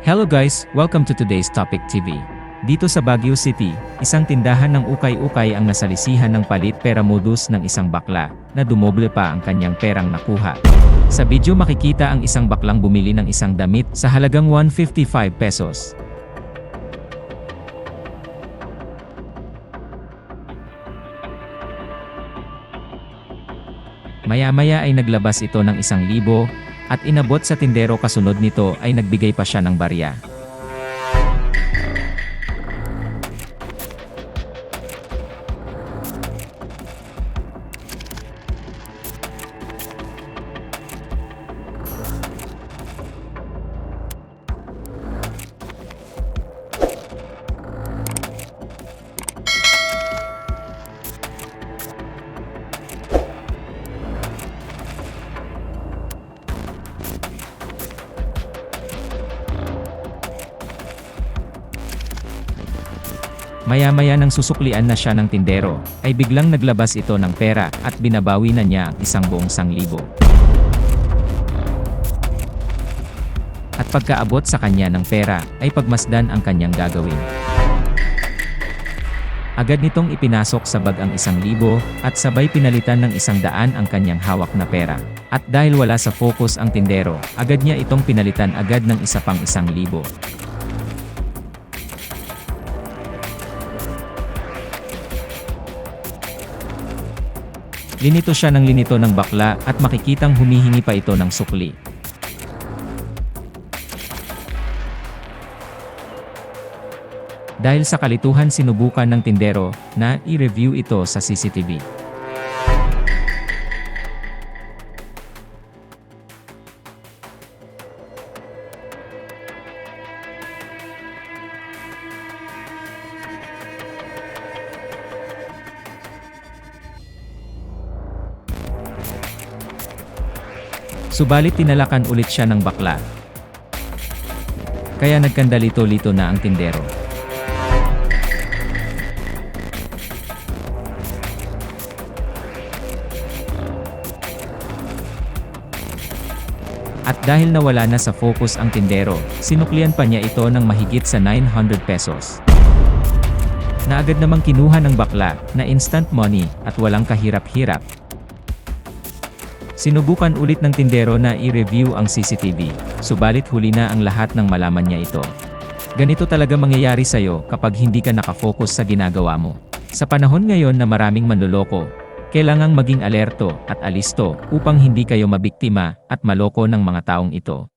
Hello guys, welcome to today's Topic TV. Dito sa Baguio City, isang tindahan ng ukay-ukay ang nasalisihan ng palit pera modus ng isang bakla, na dumoble pa ang kanyang perang nakuha. Sa video makikita ang isang baklang bumili ng isang damit sa halagang 155 pesos. Maya-maya ay naglabas ito ng isang libo, at inabot sa tindero kasunod nito ay nagbigay pa siya ng barya. Maya-maya nang susuklian na siya ng tindero, ay biglang naglabas ito ng pera at binabawi na niya ang isang buong sanglibo. At pagkaabot sa kanya ng pera, ay pagmasdan ang kanyang gagawin. Agad nitong ipinasok sa bag ang isang libo, at sabay pinalitan ng isang daan ang kanyang hawak na pera. At dahil wala sa focus ang tindero, agad niya itong pinalitan agad ng isa pang isang libo. Linito siya ng linito ng bakla at makikitang humihingi pa ito ng sukli. Dahil sa kalituhan sinubukan ng tindero na i-review ito sa CCTV. Subalit tinalakan ulit siya ng bakla. Kaya nagkandalito-lito na ang tindero. At dahil nawala na sa focus ang tindero, sinuklian pa niya ito ng mahigit sa 900 pesos. Na agad namang kinuha ng bakla, na instant money, at walang kahirap-hirap, Sinubukan ulit ng tindero na i-review ang CCTV, subalit huli na ang lahat ng malaman niya ito. Ganito talaga mangyayari sa'yo kapag hindi ka nakafocus sa ginagawa mo. Sa panahon ngayon na maraming manloloko, kailangang maging alerto at alisto upang hindi kayo mabiktima at maloko ng mga taong ito.